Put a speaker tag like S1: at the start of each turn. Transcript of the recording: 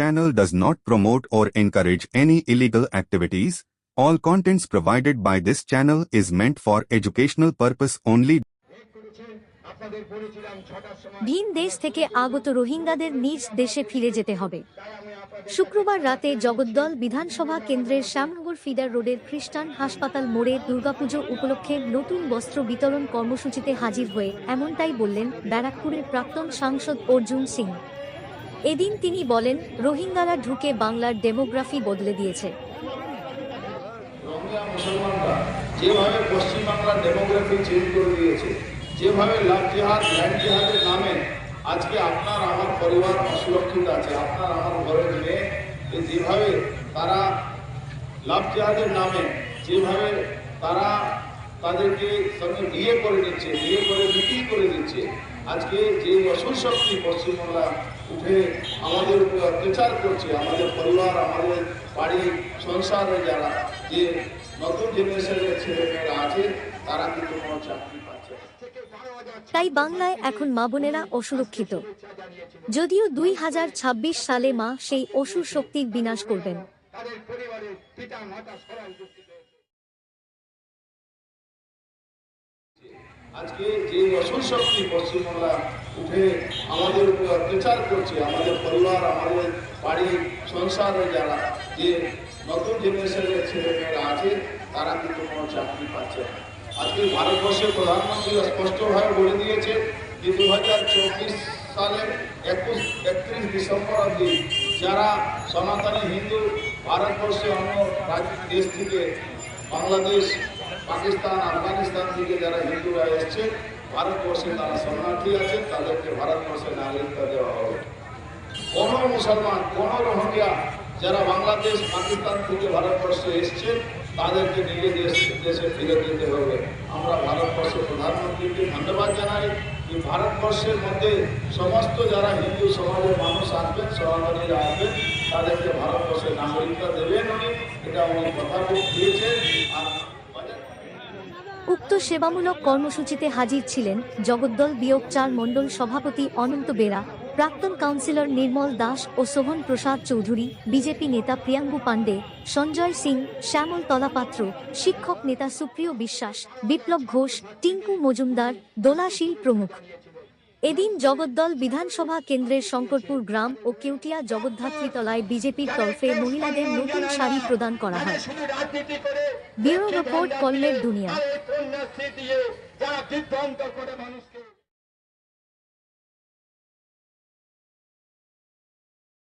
S1: channel does not promote or encourage any illegal activities. All contents provided by this channel is meant for educational purpose only.
S2: ভিন দেশ থেকে আগত রোহিঙ্গাদের নিজ দেশে ফিরে যেতে হবে শুক্রবার রাতে জগদ্দল বিধানসভা কেন্দ্রের শ্যামনগর ফিডার রোডের খ্রিস্টান হাসপাতাল মোড়ে দুর্গাপুজো উপলক্ষে নতুন বস্ত্র বিতরণ কর্মসূচিতে হাজির হয়ে এমনটাই বললেন ব্যারাকপুরের প্রাক্তন সাংসদ অর্জুন সিং এদিন তিনি বলেন, রোহিঙ্গারা ঢুকে বাংলার ডেমোগ্রাফি বদলে দিয়েছে।
S3: যেভাবে পশ্চিমবাংলার ডেমোগ্রাফি চেঞ্জ করে দিয়েছে, যেভাবে লাভ জেহাদ ল্যান্ড জেহাদের নামে আজকে আপনার আমার পরিবার অসুরক্ষিত আছে, আপনার আমার ঘরের মেয়ে যেভাবে তারা লাভ জেহাদের নামে যেভাবে তারা তাদেরকে সঙ্গে বিয়ে করে নিচ্ছে, বিয়ে করে বিক্রি করে দিচ্ছে আজকে যে অসুর শক্তি পশ্চিমবাংলা উঠে আমাদের উপরে অত্যাচার করছে আমাদের পরিবার আমাদের বাড়ি সংসারে যারা যে নতুন জেনারেশনের ছেলেমেয়েরা আছে তারা কিন্তু কোনো চাকরি পাচ্ছে
S2: তাই বাংলায় এখন মা বোনেরা অসুরক্ষিত। যদিও দুই হাজার ছাব্বিশ সালে মা সেই অসুর শক্তির বিনাশ করবেন।
S3: আজকে যে অসুর শক্তি পশ্চিমবাংলা উঠে আমাদের উপরে অত্যাচার করছে, আমাদের পরিবার, আমাদের বাড়ি সংসারে যারা যে নতুন জেনারেশনের ছেলেমেয়েরা আছে, তারা কিন্তু কোনো চাকরি পাচ্ছে না। আজকে ভারতবর্ষের প্রধানমন্ত্রী স্পষ্টভাবে বলে দিয়েছে যে দু হাজার চব্বিশ সালের একুশ, একত্রিশ ডিসেম্বর অবধি যারা সনাতনী হিন্দু ভারতবর্ষে অন্য দেশ থেকে বাংলাদেশ পাকিস্তান, আফগানিস্তান থেকে যারা হিন্দুরা এসছে, ভারতবর্ষে তারা শরণার্থী আছে, তাদেরকে ভারতবর্ষে নাগরিকত্ব দেওয়া হবে। কোনো মুসলমান, কোনো রোহিঙ্গা যারা বাংলাদেশ, পাকিস্তান থেকে ভারতবর্ষে এসছে, তাদেরকে নিজে দেশ, দেশে ফিরে যেতে হবে। আমরা ভারতবর্ষের প্রধানমন্ত্রীকে ধন্যবাদ জানাই যে ভারতবর্ষের মধ্যে সমস্ত যারা হিন্দু সমাজের মানুষ আসবেন, সনাতনীরা আসবেন, তাদেরকে ভারতবর্ষের নাগরিকতা দেবেন উনি। এটা উনি কথা দিয়েছেন আর
S2: উক্ত সেবামূলক কর্মসূচিতে হাজির ছিলেন জগদ্দল বিয়োগ চার মণ্ডল সভাপতি অনন্ত বেরা, প্রাক্তন কাউন্সিলর নির্মল দাস ও শোভন প্রসাদ চৌধুরী, বিজেপি নেতা প্রিয়াঙ্গু পাণ্ডে, সঞ্জয় সিং, শ্যামল তলাপাত্র, শিক্ষক নেতা সুপ্রিয় বিশ্বাস, বিপ্লব ঘোষ, টিঙ্কু মজুমদার, দোলাশীল প্রমুখ। এদিন জগদ্দল বিধানসভা কেন্দ্রের শঙ্করপুর গ্রাম ও কেউটিয়া জগদ্ধাত্রীতলায় বিজেপির তরফে মহিলাদের নতুন শাড়ি প্রদান করা হয়। ব্যুরো রিপোর্ট, কলমের দুনিয়া।
S4: দিয়ে যারা বিভ্রান্ত করে মানুষকে